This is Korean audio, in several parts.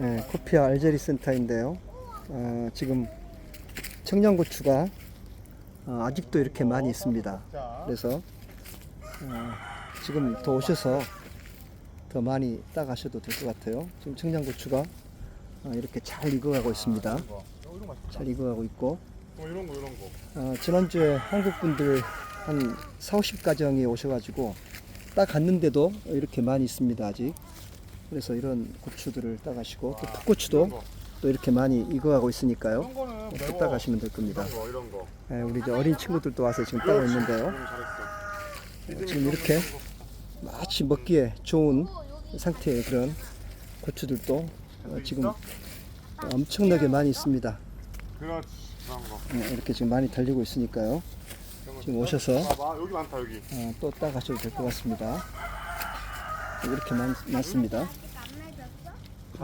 예, 코피아 알제리 센터인데요. 어, 지금 청양고추가 어, 아직도 이렇게 많이 있습니다. 그래서 어, 지금 더 오셔서 더 많이 따가셔도 될 것 같아요. 지금 청양고추가 어, 이렇게 잘 익어가고 있습니다. 이거. 어. 잘 익어가고 있고 어, 이런 거, 이런 거. 어, 지난주에 한국 분들 한 4, 50 가정이 오셔가지고 딱 갔는데도 이렇게 많이 있습니다 아직 그래서 이런 고추들을 따가시고 또 이런 풋고추도 거. 또 이렇게 많이 익어가고 있으니까요 또 매워. 따가시면 될 겁니다. 예, 우리 이제 어린 친구들도 와서 지금 따고 있는데요. 어, 지금 이렇게 마치 먹기에 좋은 상태의 그런 고추들도 어, 지금 엄청나게 많이 있습니다 그렇지. 그런 거. 예, 이렇게 지금 많이 달리고 있으니까요 지금? 오셔서. 어, 또 따가셔도 될 것 같습니다. 이렇게 많, 많습니다.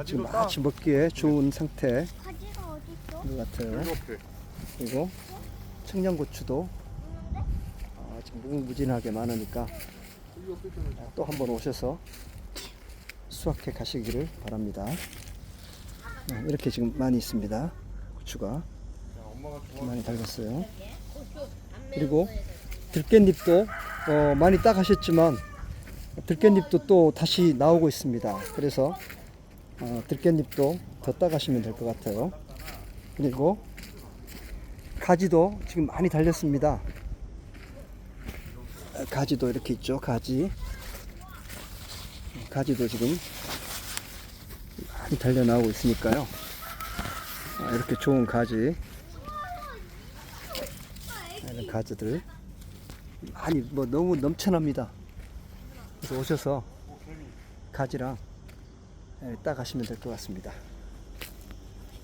지금. 마치 먹기에 좋은 상태인 가지가 어딨어? 것 같아요. 이렇게. 그리고 청양고추도 어, 지금 무궁무진하게 많으니까 또 한 번 오셔서 수확해 가시기를 바랍니다. 네, 이렇게 지금 많이 있습니다. 고추가. 많이 달렸어요. 그리고 들깻잎도 어, 많이 따가셨지만 들깻잎도 또 다시 나오고 있습니다. 그래서 어, 들깻잎도 더 따가시면 될 것 같아요. 그리고 가지도 지금 많이 달렸습니다. 어, 가지도 이렇게 있죠. 가지. 가지도 지금 많이 달려 나오고 있으니까요. 아, 이렇게 좋은 가지. 이런 가지들 많이 뭐 너무 넘쳐납니다. 오셔서 가지랑 예, 따가시면 될 것 같습니다.